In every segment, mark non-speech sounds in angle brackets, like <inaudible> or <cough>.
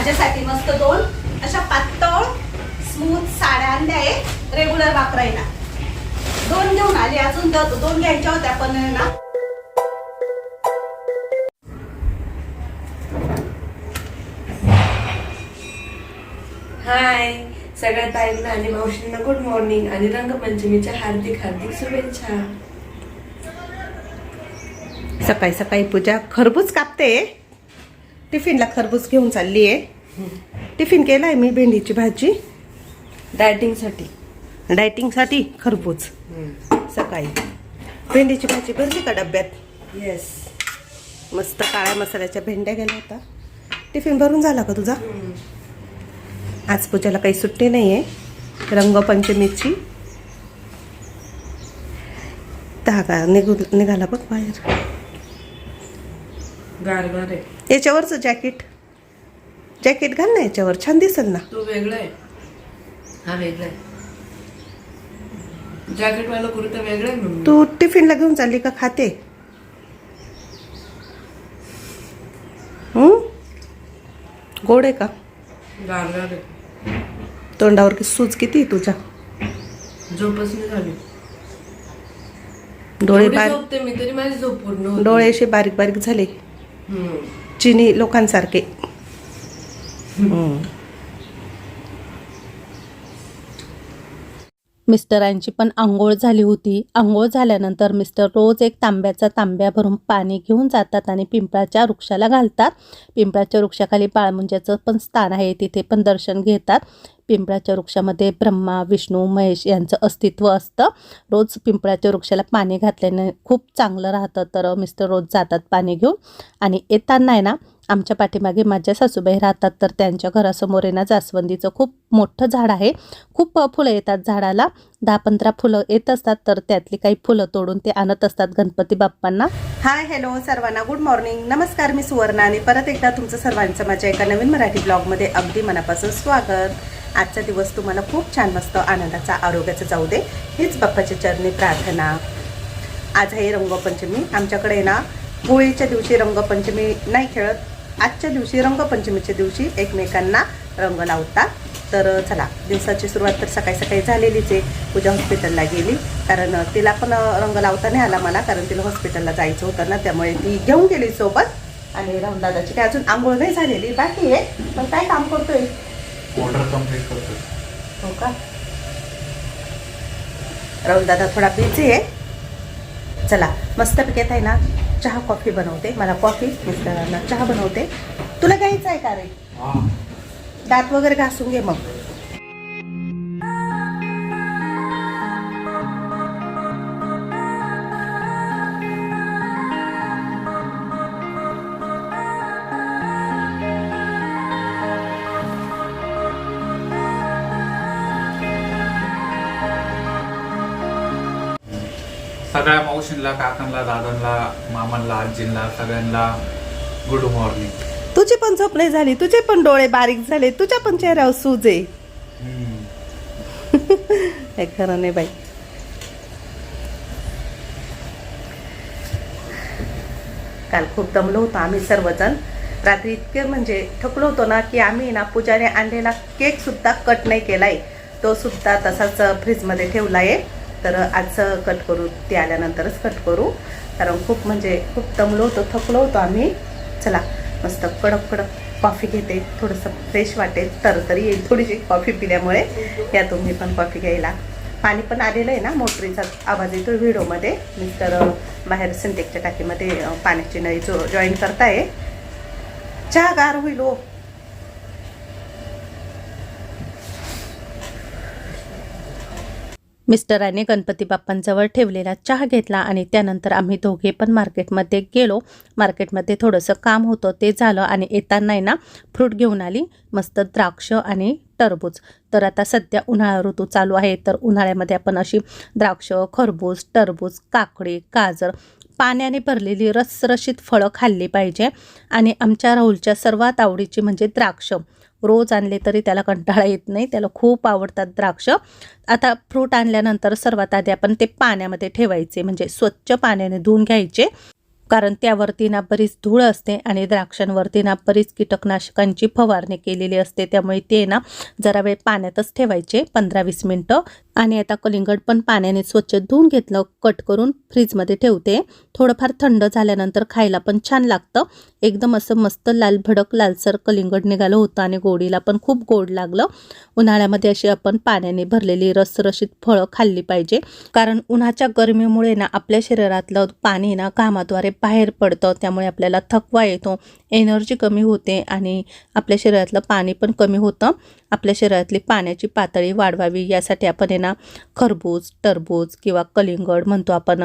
माझ्यासाठी मस्त दोन अशा पातळ स्मूथ साड्या आणल्या आहे रेग्युलर वापरायला. दोन घेऊन आली अजून दोन घ्यायच्या होत्या पण ना. हाय सगळ्या ताईंना आणि मावशींना गुड मॉर्निंग आणि रंगपंचमीच्या हार्दिक हार्दिक शुभेच्छा. सकाळी सकाळी पूजा खरबूज कापते. टिफिनला खरबूज घेऊन चालली आहे. टिफिन केलाय मी भेंडीची भाजी. डायटिंगसाठी डायटिंगसाठी खरबूज. सकाळी. भेंडीची भाजी भरली का डब्यात? येस मस्त काळ्या मसाल्याच्या भेंड्या गेल्या होत्या. टिफिन भरून झाला का तुझा? आज पूजाला काही सुट्टी नाही आहे रंगपंचमीची धागा निघू निघाला बघ बाहेर. गार गार आहे. याच्यावरचं जॅकेट जॅकेट घाल ना याच्यावर छान दिसेल ना. तो वेगळा आहे. हा वेगळा आहे. कुर्ता वेगळा तू टिफिनला घेऊन चालली का खाते? गोड आहे का? आहे. तोंडावर की सूज किती तुझ्या? झोपच झाली. डोळे बारीक मी तरी माझी झोप पूर्ण होत. डोळे असे बारीक बारीक झाले. चिनी लोकांसारखे. <laughs> मिस्टरांची पण आंघोळ झाली होती. आंघोळ झाल्यानंतर मिस्टर रोज एक तांब्याचा तांब्या भरून पाणी घेऊन जातात आणि पिंपळाच्या वृक्षाला घालतात. पिंपळाच्या वृक्षाखाली बाळमुंज्याचं पण स्थान आहे. तिथे पण दर्शन घेतात. पिंपळाच्या वृक्षामध्ये ब्रह्मा विष्णू महेश यांचं अस्तित्व असतं. रोज पिंपळाच्या वृक्षाला पाणी घातल्याने खूप चांगलं राहतं. तर मिस्टर रोज जातात पाणी घेऊन. आणि येताना आहे ना आमच्या पाठीमागे माझ्या सासूबाई राहतात तर त्यांच्या घरासमोर आहे ना जास्वंदीचं खूप मोठं झाड आहे. खूप फुलं येतात झाडाला. दहा पंधरा फुलं येत असतात तर त्यातली काही फुलं तोडून ते आणत असतात गणपती बाप्पांना. हाय हॅलो सर्वांना गुड मॉर्निंग. नमस्कार मी सुवर्णा आणि परत एकदा तुमचं सर्वांचं माझ्या एका नवीन मराठी ब्लॉगमध्ये अगदी मनापासून स्वागत. आजचा दिवस तुम्हाला खूप छान मस्त आनंदाचा आरोग्याचा जाऊ दे हीच बाप्पाच्या चरणी प्रार्थना. आज आहे रंगपंचमी. आमच्याकडे ना होळीच्या दिवशी रंगपंचमी नाही खेळत आजच्या दिवशी रंगपंचमीच्या दिवशी एकमेकांना रंग लावतात. तर चला दिवसाची सुरुवात तर सकाळी सकाळी झालेलीच आहे. पूजा हॉस्पिटलला गेली. कारण तिला पण रंग लावता नाही आला मला कारण तिला हॉस्पिटलला जायचं होतं ना त्यामुळे ती घेऊन गेली सोबत. आणि रामदादाची काय अजून आंघोळ नाही झालेली बाकी आहे. पण काय काम करतोय? ऑर्डर कंप्लीट करतो हो का? राहुल दादा थोडा बिझी आहे. चला मस्त पिकेत आहे ना? चहा कॉफी बनवते. मला कॉफी मिस्टरांना चहा बनवते. तुला घ्यायचं आहे का रे? दात वगैरे घासून घे मग. मावशींना काकांना दादांना मामांना आजींना सगळ्यांना गुड मॉर्निंग तुझी पण झोप नाही झाली तुझे पण डोळे बारीक झाले तुझ्या पण चेहऱ्यावर सूज आहे. <laughs> हे खरं नाही बाई. काल खूप दमलो होतो आम्ही सर्वजण. रात्री इतके म्हणजे थकलो होतो ना की आम्ही ना पूजाने आणलेला केक सुद्धा कट नाही केलाय. तो सुद्धा तसाच फ्रीजमध्ये ठेवला आहे तर आजचं कट करू ते आल्यानंतरच कट करू. कारण खूप म्हणजे खूप दमलो होतो थकलो होतो आम्ही. चला मस्त कडक कडक कॉफी घेते. थोडंसं फ्रेश वाटेल तर तरी येईल थोडीशी कॉफी पिल्यामुळे. या तुम्ही पण कॉफी घ्यायला. पाणी पण आलेलं आहे ना मोटरीचा आवाज येतो व्हिडिओमध्ये. मिस्टर तर बाहेर सिंटेकच्या टाकीमध्ये पाण्याची नळी जो जॉईन करताय. चहा गार होईल हो. मिस्टराने गणपती बाप्पांजवळ ठेवलेला चहा घेतला आणि त्यानंतर आम्ही दोघे पण मार्केटमध्ये गेलो. मार्केटमध्ये थोडंसं काम होतं ते झालं आणि येताना आहे ना फ्रूट घेऊन आली मस्त द्राक्ष आणि टरबूज. तर आता सध्या उन्हाळा ऋतू चालू आहे तर उन्हाळ्यामध्ये आपण अशी द्राक्ष खरबूज टरबूज काकडी गाजर पाण्याने भरलेली रसरशीत फळं खाल्ली पाहिजे. आणि आमच्या राहुलच्या सर्वात आवडीची म्हणजे द्राक्ष. रोज आणले तरी त्याला कंटाळा येत नाही त्याला खूप आवडतात द्राक्ष. आता फ्रूट आणल्यानंतर सर्वात आधी आपण ते पाण्यामध्ये ठेवायचे म्हणजे स्वच्छ पाण्याने धुवून घ्यायचे. कारण त्यावरती ना बरीच धूळ असते आणि द्राक्षांवरती ना बरीच कीटकनाशकांची फवारणी केलेली असते. त्यामुळे ते ना जरा वेळ पाण्यातच ठेवायचे पंधरा वीस मिनटं. आणि आता कलिंगड पण पाण्याने स्वच्छ धुवून घेतलं कट करून फ्रीजमध्ये ठेवते. थोडंफार थंड झाल्यानंतर खायला पण छान लागतं. एकदम असं मस्त लाल भडक लालसर कलिंगड निघालं होतं आणि गोडीला पण खूप गोड लागलं. उन्हाळ्यामध्ये अशी आपण पाण्याने भरलेली रसरशीत फळं खाल्ली पाहिजे. कारण उन्हाच्या गरमीमुळे ना आपल्या शरीरातलं पाणी ना घामाद्वारे बाहेर पडतं त्यामुळे आपल्याला थकवा येतो एनर्जी कमी होते आणि आपल्या शरीरातलं पाणी पण कमी होतं. आपल्या शरीरातली पाण्याची पातळी वाढवावी यासाठी आपण आहे ना खरबूज टरबूज किंवा कलिंगड म्हणतो आपण.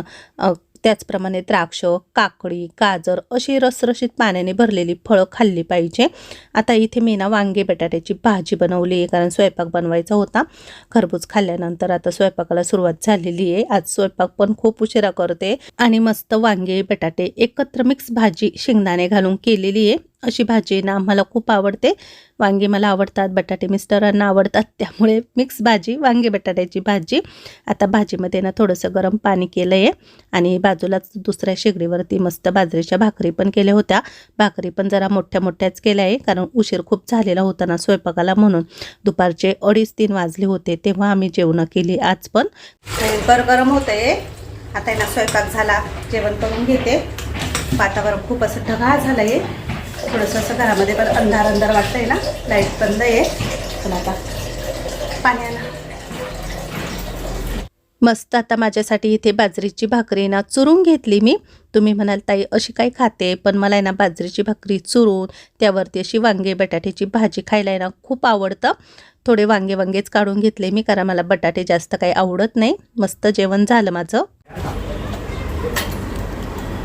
त्याचप्रमाणे द्राक्ष काकडी गाजर अशी रसरशीत पाण्याने भरलेली फळं खाल्ली पाहिजे. आता इथे मी ना वांगे बटाट्याची भाजी बनवली आहे कारण स्वयंपाक बनवायचा होता. खरबूज खाल्ल्यानंतर आता स्वयंपाकाला सुरुवात झालेली आहे. आज स्वयंपाक पण खूप उशिरा करते आणि मस्त वांगे बटाटे एकत्र मिक्स भाजी शेंगदाणे घालून केलेली आहे. अशी भाजी ना आम्हाला खूप आवडते. वांगी मला आवडतात बटाटे मिस्टरांना आवडतात त्यामुळे मिक्स भाजी वांगी बटाट्याची भाजी. आता भाजीमध्ये ना थोडंसं गरम पाणी केलं आहे आणि बाजूलाच दुसऱ्या शेगडीवरती मस्त बाजरीच्या भाकरी पण केल्या होत्या. भाकरी पण जरा मोठ्या मोठ्याच केल्या आहे कारण उशीर खूप झालेला होता ना स्वयंपाकाला म्हणून. दुपारचे अडीच तीन वाजले होते तेव्हा आम्ही जेवणं केली आज पण. बर गरम होतंय. आता आहे ना स्वयंपाक झाला जेवण करून घेते. वातावरण खूप असं ढगाळ झालं आहे थोडंसं असं घरामध्ये पण अंधार अंधार वाटतंय ना? लाइट बंद आहे. पण आता पाण्याला मस्त आता माझ्यासाठी इथे बाजरीची भाकरी ना चुरून घेतली मी. तुम्ही म्हणाल ताई अशी काय खाते? पण मला आहे ना बाजरीची भाकरी चुरून त्यावरती अशी वांगे बटाट्याची भाजी खायला आहे ना खूप आवडतं. थोडे वांगे वांगेच काढून घेतले मी कारण मला बटाटे जास्त काही आवडत नाही. मस्त जेवण झालं माझं.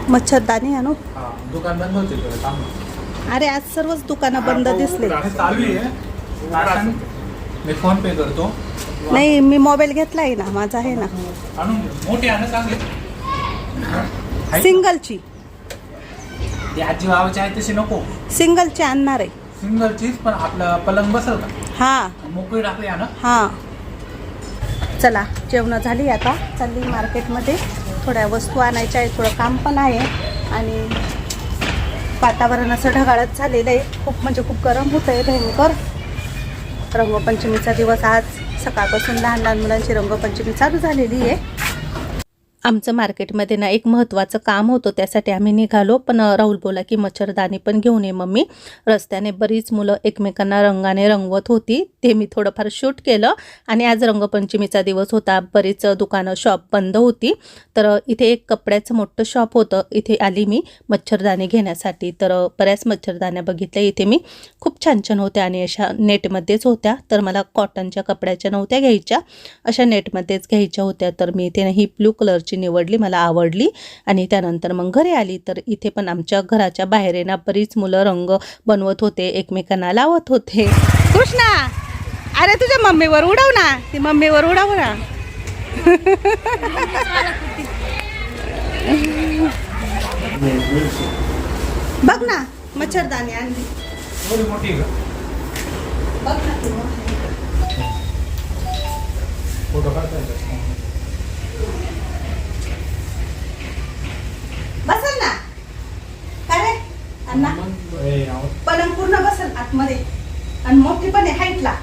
मच्छरदाणी आणू? हा, दुकान बंद होते. अरे आज सर्वच दुकानं बंद दिसले. चालू आहे. मी फोन पे करतो. नाही मी मोबाईल घेतलाय ना माझा आहे ना. मोठी आहे? सिंगलची. आजी बाबाची आहे तशी नको. सिंगलची आणणार आहे. सिंगल चीज पण आपलं पलंग बसल का हा. मोकळी टाकली आहे ना? हां. चला जेवणं झाली आता. चालली मार्केटमध्ये थोड्या वस्तू आणायच्या आहे थोडं काम पण आहे. आणि वातावरण असं ढगाळच झालेलं आहे. खूप म्हणजे खूप गरम होतं आहे भयंकर. रंगपंचमीचा दिवस आज सकाळपासून लहान लहान मुलांची रंगपंचमी चालू झालेली आहे. आमचं मार्केटमध्ये ना एक महत्त्वाचं काम होतं त्यासाठी आम्ही निघालो. पण राहुल बोला की मच्छरदाणी पण घेऊन ये मम्मी. रस्त्याने बरीच मुलं एकमेकांना रंगाने रंगवत होती ते मी थोडंफार शूट केलं. आणि आज रंगपंचमीचा दिवस होता. बरीच दुकानं शॉप बंद होती. तर इथे एक कपड्याचं मोठं शॉप होतं. इथे आली मी मच्छरदाणी घेण्यासाठी. तर बऱ्याच मच्छरदाण्या बघितल्या इथे मी. खूप छान छान होत्या आणि अशा नेटमध्येच होत्या. तर मला कॉटनच्या कपड्याच्या नव्हत्या घ्यायच्या. अशा नेटमध्येच घ्यायच्या होत्या. तर मी इथे ही ब्लू कलरची निवडली मला आवडली आणि त्यानंतर मग घरी आली. तर इथे पण आमच्या घराच्या बाहेर आहे ना बरीच मुलं रंग बनवत होते एकमेकांना लावत होते. कृष्णा अरे तुझ्या मम्मीवर उडव ना. ती मम्मीवर उडव ना. बघ ना मच्छरदाणी आणली. बघ ना तू फोटो काढता येतात. बसल ना. काय रे? अण्णा. पलंग पूर्ण बसल आतमध्ये. आणि मोठी पण आहे हाईटला.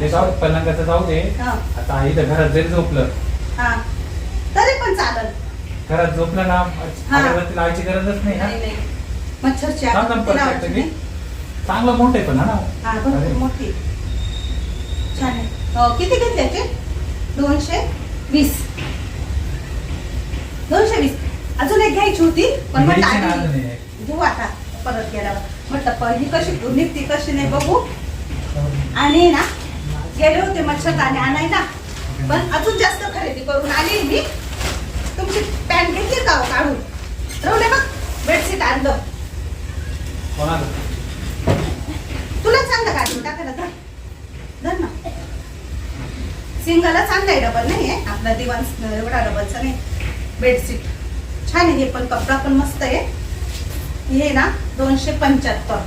ते जाऊ पलंगाचं जाऊ दे. हा. आता इथं घरात जरी झोपलं. हा. तरी पण चालल. घरात झोपलं ना. अगरबत्ती लावायची गरजच नाही ना. नाही नाही. मच्छरची चांगलं अगरबत्ती perfect लावायची आहे नाही. की? चांगलं मोठं आहे पण हा ना. हा भरपूर अरे. मोठी छान आहे. अं, किती घेतले दोनशे वीस. दोनशे वीस. अजून एक घ्यायची होती पण म्हटलं आधी. घेऊ आता परत गेल्यावर. म्हटलं प- ही कशी निघती कशी नाही बघू. आणि ना गेले होते मच्छरदाणी आणायला. पण अजून जास्त खरेदी करून आली मी. तुमची पॅन्ट घेतली का हो काढून? रवले बघ बेडशीट आणलं. तुला चांगलं काढून टाकायला धर. धर ना. सिंगलच आणलाय डबल नाही आहे आपला दिवाण एवढा डबलचा नाही. बेडशीट. छान आहे हे पण कपडा पण मस्त आहे. हे ना दोनशे पंच्याहत्तर.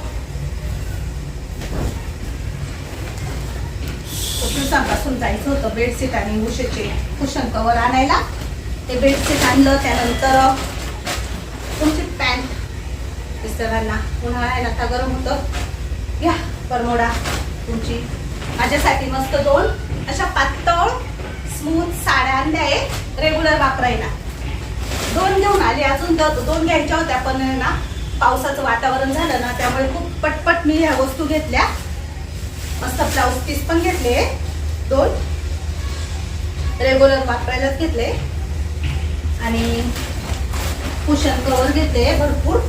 दिवसांपासून जायचं होतं बेडशीट आणि उशेचे कुशन कवर आणायला. ते बेडशीट आणलं त्यानंतर तुमची मिस्टरांना सगळ्यांना आहे आता गरम होतं. घ्या परमोडा तुमची. माझ्यासाठी मस्त दोन अशा पातळ स्मूथ साड्या आणल्या आहे रेग्युलर वापरायला. दोन घेऊन आले अजून दोन घ्यायच्या होत्या पण ना पावसाचं वातावरण झालं ना त्यामुळे खूप पटपट मी ह्या वस्तू घेतल्या. मस्त ब्लाऊज पीस पण घेतले दोन. रेग्युलर वापरायलाच घेतले. आणि कुशन कवर घेतले भरपूर.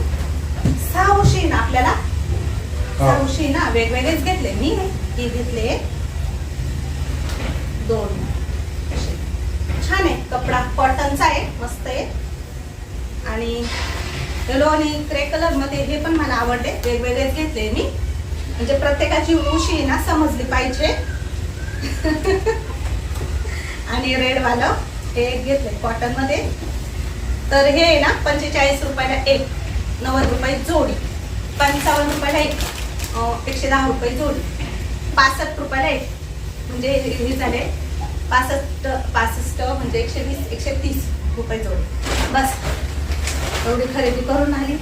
सहा उशी ना आपल्याला. सहा उशी ना वेगवेगळेच घेतले मी. हे घेतले. दोन. छान आहे कपडा कॉटनचा आहे मस्त आहे. आणि येलो आणि ग्रे कलरमध्ये हे पण मला आवडले वेगवेगळेच घेतले मी. म्हणजे प्रत्येकाची उशी ना समजली पाहिजे. <laughs> आणि रेडवालं हे एक घेतले कॉटनमध्ये तर हे आहे ना पंचेचाळीस रुपयाला एक नव्वद रुपये जोडी. पंचावन्न रुपयाला एक एकशे दहा रुपये जोडी. पासष्ट रुपयाला एक. म्हणजे हे झाले पासष्ट पासष्ट म्हणजे एकशे वीस एकशे तीस रुपये जोडी. बस. एवढी खरेदी करून आली?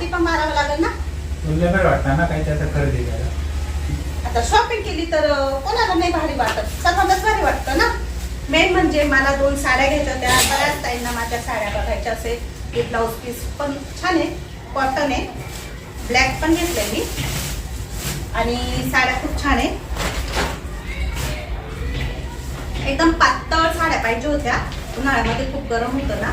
ती पण मारावं लागेल ना? तुला लय भारी वाटतं ना काही त्याचं खरेदी करायला? आता शॉपिंग केली तर कोणाला नाही भारी वाटत. सर्वांनाच भारी वाटतं ना? मेन म्हणजे मला दोन साड्या घ्यायच्या त्या बऱ्याच ताईंना माझ्या साड्या बघायच्या असेल. हे ब्लाऊज पीस पण छान आहे कॉटन आहे. ब्लॅक पण घेतलंय मी. आणि साड्या खूप छान आहे. एकदम पातळ साड्या पाहिजे होत्या. उन्हाळ्यामध्ये खूप गरम होतं ना?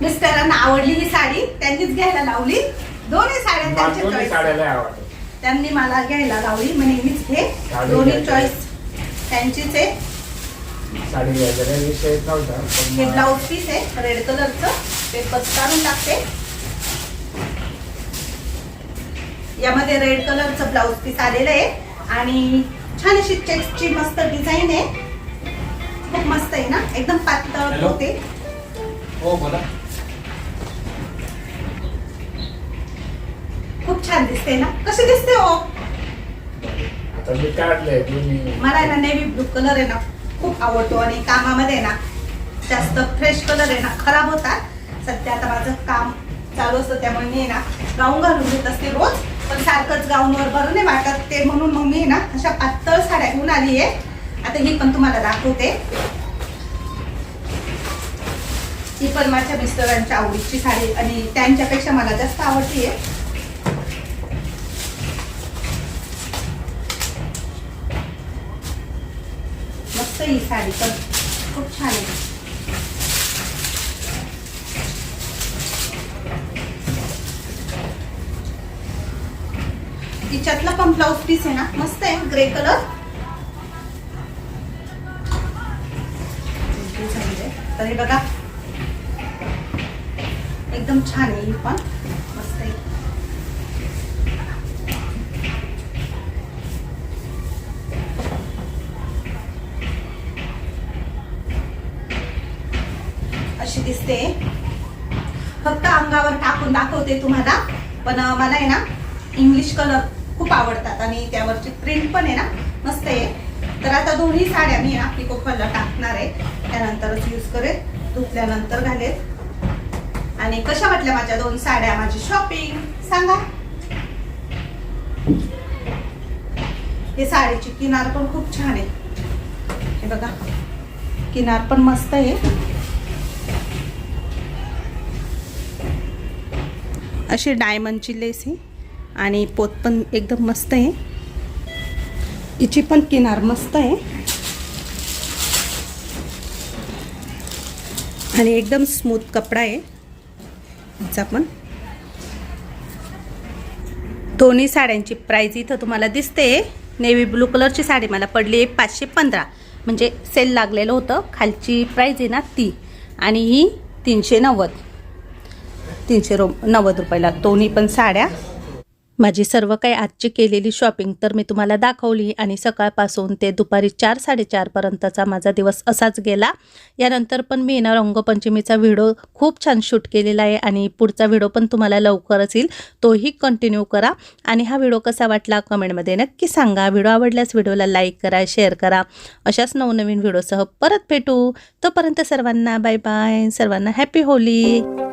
मिस्टरांना आवडली ही साडी. त्यांनीच घ्यायला लावली. दोन्ही साड्या लय आवडतात. त्यांनी मला घ्यायला लावली. म्हणे मीच घे दोन्ही. चॉईस त्यांचीच आहे. हे ब्लाऊज पीस आहे रेड कलरचं ते काढून टाकते. यामध्ये रेड कलरचं ब्लाऊज पीस आलेलं आहे. आणि छान अशी चेक्सची मस्त डिझाईन आहे. खूप मस्त आहे ना? एकदम पातळ? होते. हो बोला. खूप छान दिसते ना? कशी दिसते हो? मला ना नेव्ही ब्लू कलर आहे ना खूप आवडतो. आणि कामामध्ये ना जास्त फ्रेश कलर आहे ना खराब होतात. सध्या आता माझं काम चालू असतं त्यामुळे मी ना गाऊन घालून घेत असते रोज. पण सारखंच गाऊनवर बरं नाही वाटत. ते म्हणून मग मी ना अशा पातळ साड्या घेऊन आली आहे. आता ही पण तुम्हाला दाखवते. ही पण माझ्या मिस्टरांच्या आवडीची साडी आणि त्यांच्यापेक्षा मला जास्त आवडती आहे. मस्त ही साडी पण. खूप छान आहे. तिच्यातला पण ब्लाऊज पीस आहे ना मस्त आहे ग्रे कलर तर हे बघा. एकदम छान आहे ही पण मस्त आहे. अशी दिसते. फक्त अंगावर टाकून दाखवते तुम्हाला पण मला आहे ना इंग्लिश कलर खूप आवडतात आणि त्यावरची प्रिंट पण आहे ना मस्त आहे. तर आता दोन्ही साड्या मी ना पिको फॉलला टाकणार आहे. त्यानंतरच यूज करेल धुतल्यानंतर घालेल आणि कशा वाटल्या माझ्या दोन साड्या? माझी शॉपिंग सांगा. हे साडीची किनार पण खूप छान आहे. हे बघा किनार पण मस्त आहे. अशी डायमंडची लेस ही आणि पोत पण एकदम मस्त आहे. हिची पण किनार मस्त आहे. आणि एकदम स्मूथ कपडा आहे. हिचा पण. दोन्ही साड्यांची प्राईज इथं तुम्हाला दिसते. नेव्ही ब्लू कलरची साडी मला पडली आहे पाचशे पंधरा. म्हणजे सेल लागलेलं होतं. खालची प्राईज आहे ना ती. आणि ही तीनशे नव्वद. तीनशे रो नव्वद रुपयाला दोन्ही पण साड्या. माझी सर्व काही आजची केलेली शॉपिंग तर मी तुम्हाला दाखवली आणि सकाळपासून ते दुपारी चार साडेचारपर्यंतचा माझा दिवस असाच गेला. यानंतर पण मी ना रंगपंचमीचा व्हिडिओ खूप छान शूट केलेला आहे आणि पुढचा व्हिडिओ पण तुम्हाला लवकरच येईल. तोही कंटिन्यू करा आणि हा व्हिडिओ कसा वाटला कमेंटमध्ये नक्की सांगा. व्हिडिओ आवडल्यास व्हिडिओला लाईक करा शेअर करा. अशाच नवनवीन व्हिडिओसह परत भेटू. तोपर्यंत सर्वांना बाय बाय सर्वांना हॅपी होली.